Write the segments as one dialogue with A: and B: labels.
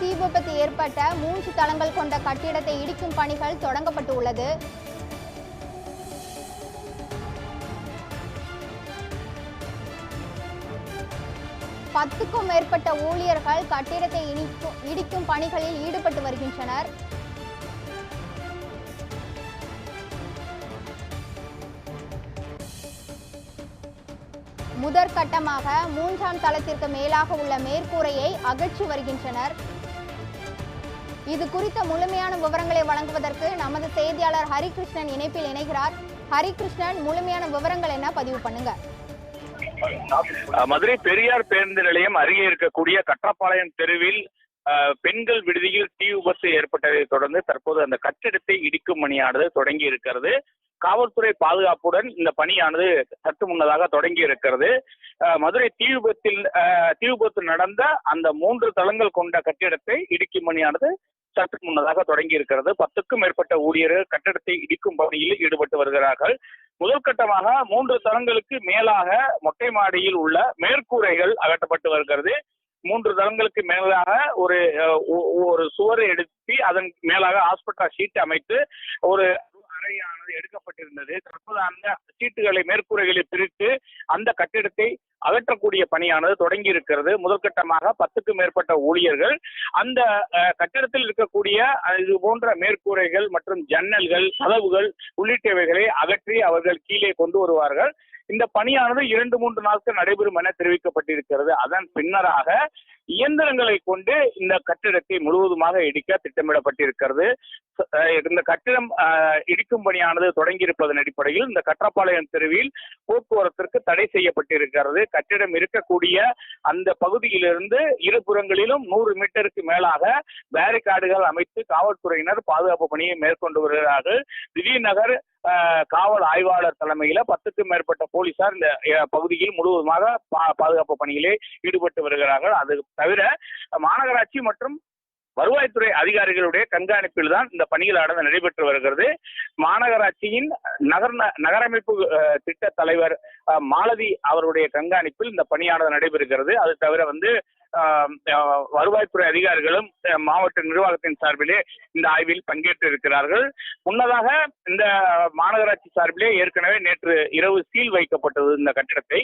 A: தீ விபத்து ஏற்பட்ட மூன்று தளங்கள் கொண்ட கட்டிடத்தை இடிக்கும் பணிகள் தொடங்கப்பட்டு உள்ளது பத்துக்கும் மேற்பட்ட ஊழியர்கள் கட்டிடத்தை இடிக்கும் இடிக்கும் பணிகளில் ஈடுபட்டு வருகின்றனர். முதற்கட்டமாக மூன்றாம் தளத்திற்கு மேலாக உள்ள மேற்கூரையை அகற்றி வருகின்றனர். இது குறித்த முழுமையான விவரங்களை வழங்குவதற்கு நமது செய்தியாளர் ஹரிகிருஷ்ணன் இணைப்பில் இணைகிறார். ஹரிகிருஷ்ணன் முழுமையான விவரங்கள் என்ன பதிவு பண்ணுங்க.
B: மதுரை பெரியார் பேருந்து நிலையம் அருகே இருக்கக்கூடிய கட்டப்பாளையம் தெருவில் பெண்கள் விடுதியில் தீ விபத்து ஏற்பட்டதை தொடர்ந்து தற்போது அந்த கட்டிடத்தை இடிக்கும் பணியானது தொடங்கி இருக்கிறது. காவல்துறை பாதுகாப்புடன் இந்த பணியானது சற்று முன்னதாக தொடங்கி இருக்கிறது. மதுரை தீ விபத்தில் தீ விபத்து நடந்த அந்த மூன்று தளங்கள் கொண்ட கட்டிடத்தை இடிக்கும் பணியானது சற்று முன்னதாக தொடங்கி இருக்கிறது. பத்துக்கும் மேற்பட்ட ஊழியர்கள் கட்டிடத்தை இடிக்கும் பணியில் ஈடுபட்டு வருகிறார்கள். முதல் கட்டமாக மூன்று தளங்களுக்கு மேலாக மொட்டை மாடியில் உள்ள மேற்கூரைகள் அகற்றப்பட்டு வருகிறது. மூன்று தளங்களுக்கு மேலாக ஒரு ஒரு சுவரை எடுத்து அதன் மேலாக ஹாஸ்பிட்டல் ஷீட் அமைத்து ஒரு அறையானது எடுக்கப்பட்டிருந்தது. தற்போது அந்த சீட்டுகளை மேற்கூரைகளை பிரித்து அந்த கட்டிடத்தை அகற்றக்கூடிய பணியானது தொடங்கி இருக்கிறது. முதற்கட்டமாக பத்துக்கும் மேற்பட்ட ஊழியர்கள். அந்த கட்டிடத்தில் இருக்கக்கூடிய இது போன்ற மேற்கூரைகள் மற்றும் ஜன்னல்கள் கதவுகள் உள்ளிட்டவைகளை அகற்றி அவர்கள் கீழே கொண்டு வருவார்கள். இந்த பணியானது இரண்டு மூன்று நாட்கள் நடைபெறும் என தெரிவிக்கப்பட்டிருக்கிறது. அதன் பின்னராக இயந்திரங்களை கொண்டு இந்த கட்டிடத்தை முழுவதுமாக இடிக்க திட்டமிடப்பட்டிருக்கிறது. இந்த கட்டிடம் இடிக்கும் பணியானது தொடங்கியிருப்பதன் அடிப்படையில் இந்த கற்றப்பாளையம் தெருவில் போக்குவரத்திற்கு தடை செய்யப்பட்டிருக்கிறது. கட்டிடம் இருக்கக்கூடிய அந்த பகுதியிலிருந்து இருபுறங்களிலும் நூறு மீட்டருக்கு மேலாக பேரிகார்டுகள் அமைத்து காவல்துறையினர் பாதுகாப்பு பணியை மேற்கொண்டு வருகிறார்கள். திடீர் நகர் காவல் ஆய்வாளர் தலைமையில பத்துக்கும் மேற்பட்ட போலீசார் இந்த பகுதியில் முழுவதுமாக பா- பாதுகாப்பு பணியிலே ஈடுபட்டு வருகிறார்கள். அது தவிர மாநகராட்சி மற்றும் வருவாய்த்துறை அதிகாரிகளுடைய கண்காணிப்பில் தான் இந்த பணிகளானது நடைபெற்று வருகிறது. மாநகராட்சியின் நகர் நகரமைப்பு திட்ட தலைவர் மாலதி அவருடைய கண்காணிப்பில் இந்த பணியானது நடைபெறுகிறது. அது தவிர வந்து வருவாய்த்துறை அதிகாரிகளும் மாவட்ட நிர்வாகத்தின் சார்பிலே இந்த ஆய்வில் பங்கேற்று இருக்கிறார்கள் முன்னதாக இந்த மாநகராட்சி சார்பிலே ஏற்கனவே நேற்று இரவு சீல் வைக்கப்பட்டது இந்த கட்டிடத்தை.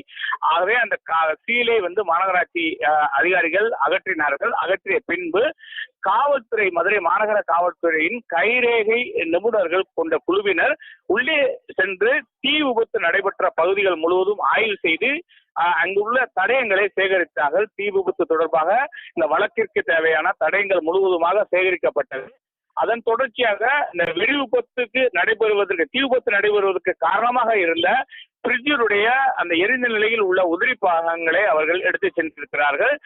B: ஆகவே அந்த கா- சீலை வந்து மாநகராட்சி அஹ், அதிகாரிகள் அகற்றினார்கள். அகற்றிய பின்பு காவல்துறை மதுரை மாநகர காவல்துறையின் கைரேகை நிபுணர்கள் கொண்ட குழுவினர் உள்ளே சென்று தீ விபத்து நடைபெற்ற பகுதிகள் முழுவதும் ஆய்வு செய்து அங்குள்ள தடயங்களை சேகரித்தார்கள். தீ விபத்து தொடர்பாக இந்த வழக்கிற்கு தேவையான தடயங்கள் முழுவதுமாக சேகரிக்கப்பட்டது. அதன் தொடர்ச்சியாக இந்த வெடி விபத்துக்கு நடைபெறுவதற்கு தீ விபத்து நடைபெறுவதற்கு காரணமாக இருந்த பிரிட்ஜினுடைய அந்த எரிந்த நிலையில் உள்ள உதிரி பாகங்களை அவர்கள் எடுத்து சென்றிருக்கிறார்கள்.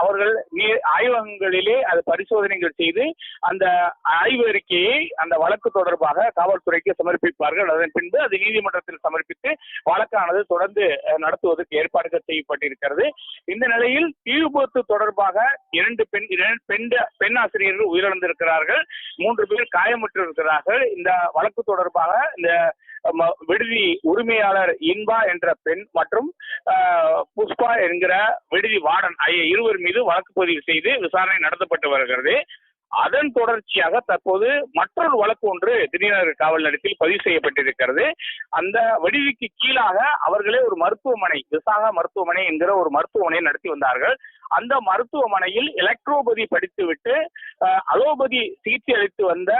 B: அவர்கள் நீ- ஆய்வகங்களிலே அது பரிசோதனைகள் செய்து அந்த ஆய்வு அறிக்கையை அந்த வழக்கு தொடர்பாக காவல்துறைக்கு சமர்ப்பிப்பார்கள். அதன் பின்பு அது நீதிமன்றத்தில் சமர்ப்பித்து வழக்கானது தொடர்ந்து நடத்துவதற்கு ஏற்பாடுகள் செய்யப்பட்டிருக்கிறது. இந்த நிலையில் தீ விபத்து தொடர்பாக இரண்டு பெண் இரண்டு பெண் பெண் ஆசிரியர்கள் உயிரிழந்திருக்கிறார்கள். மூன்று பேர் காயமுற்றிருக்கிறார்கள். இந்த வழக்கு தொடர்பாக இந்த விடுதி உரிமையாளர் இன்பா என்ற பெண் மற்றும் புஷ்பா என்கிற விடுதி வார்டன் ஆகிய இருவர் மீது வழக்கு பதிவு செய்து விசாரணை நடத்தப்பட்டு வருகிறது. அதன் தொடர்ச்சியாக தற்போது மற்றொரு வழக்கு ஒன்று திடீரென காவல் நிலையத்தில் பதிவு செய்யப்பட்டிருக்கிறது. அந்த விடுதிக்கு கீழாக அவர்களே ஒரு மருத்துவமனை விசாகா மருத்துவமனை என்கிற ஒரு மருத்துவமனையை நடத்தி வந்தார்கள். அந்த மருத்துவமனையில் எலக்ட்ரோபதி படித்துவிட்டு அலோபதி சிகிச்சை அளித்து வந்த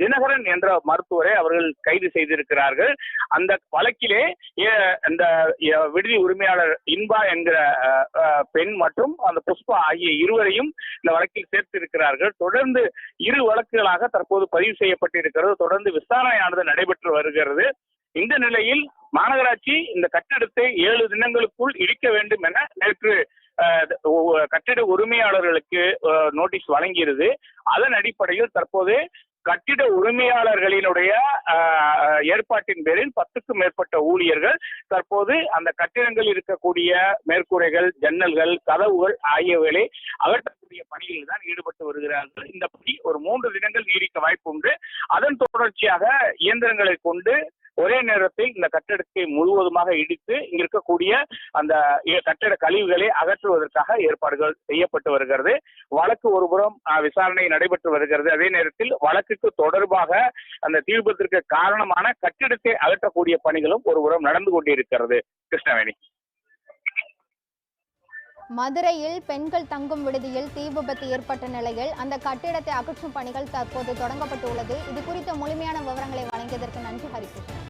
B: தினகரன் என்ற மருத்துவரை அவர்கள் கைது செய்திருக்கிறார்கள். அந்த வழக்கிலே அந்த விடுதி உரிமையாளர் இன்பா என்கிற பெண் மற்றும் அந்த புஷ்பா ஆகிய இருவரையும் இந்த வழக்கில் சேர்த்திருக்கிறார்கள். தொடர்ந்து இரு வழக்குகளாக தற்போது பதிவு செய்யப்பட்டிருக்கிறது. தொடர்ந்து விசாரணையானது நடைபெற்று வருகிறது. இந்த நிலையில் மாநகராட்சி இந்த கட்டிடத்தை ஏழு தினங்களுக்குள் இடிக்க வேண்டும் என நேற்று கட்டிட உரிமையாளர்களுக்கு நோட்டீஸ் வழங்கியது. அதன் அடிப்படையில் தற்போது கட்டிட உரிமையாளர்களினுடைய ஏற்பாட்டின் பேரில் பத்துக்கும் மேற்பட்ட ஊழியர்கள் தற்போது அந்த கட்டிடங்கள் இருக்கக்கூடிய மேற்கூரைகள் ஜன்னல்கள் கதவுகள் ஆகியவைகளை அகற்றக்கூடிய பணியில் தான் ஈடுபட்டு வருகிறார்கள். இந்த பணி ஒரு மூன்று தினங்கள் நீடிக்க வாய்ப்பு உண்டு அதன் தொடர்ச்சியாக இயந்திரங்களை கொண்டு ஒரே நேரத்தில் இந்த கட்டடத்தை முழுவதுமாக இடித்து இங்க இருக்கக்கூடிய அந்த கட்டட கட்டிட கழிவுகளை அகற்றுவதற்காக ஏற்பாடுகள் செய்யப்பட்டு வருகிறது. வழக்கு ஒருபுறம் விசாரணை நடைபெற்று வருகிறது. அதே நேரத்தில் வழக்குக்கு தொடர்பாக அந்த தீ விபத்திற்கு காரணமான கட்டிடத்தை அகற்றக்கூடிய பணிகளும் ஒருபுறம் நடந்து கொண்டிருக்கிறது. கிருஷ்ணவேணி.
A: மதுரையில் பெண்கள் தங்கும் விடுதியில் தீ விபத்து ஏற்பட்ட நிலையில் அந்த கட்டிடத்தை அகற்றும் பணிகள் தற்போது தொடங்கப்பட்டுள்ளது. இது குறித்த முழுமையான விவரங்களை வழங்கியதற்கு நன்றி ஹரிகிருஷ்ணன்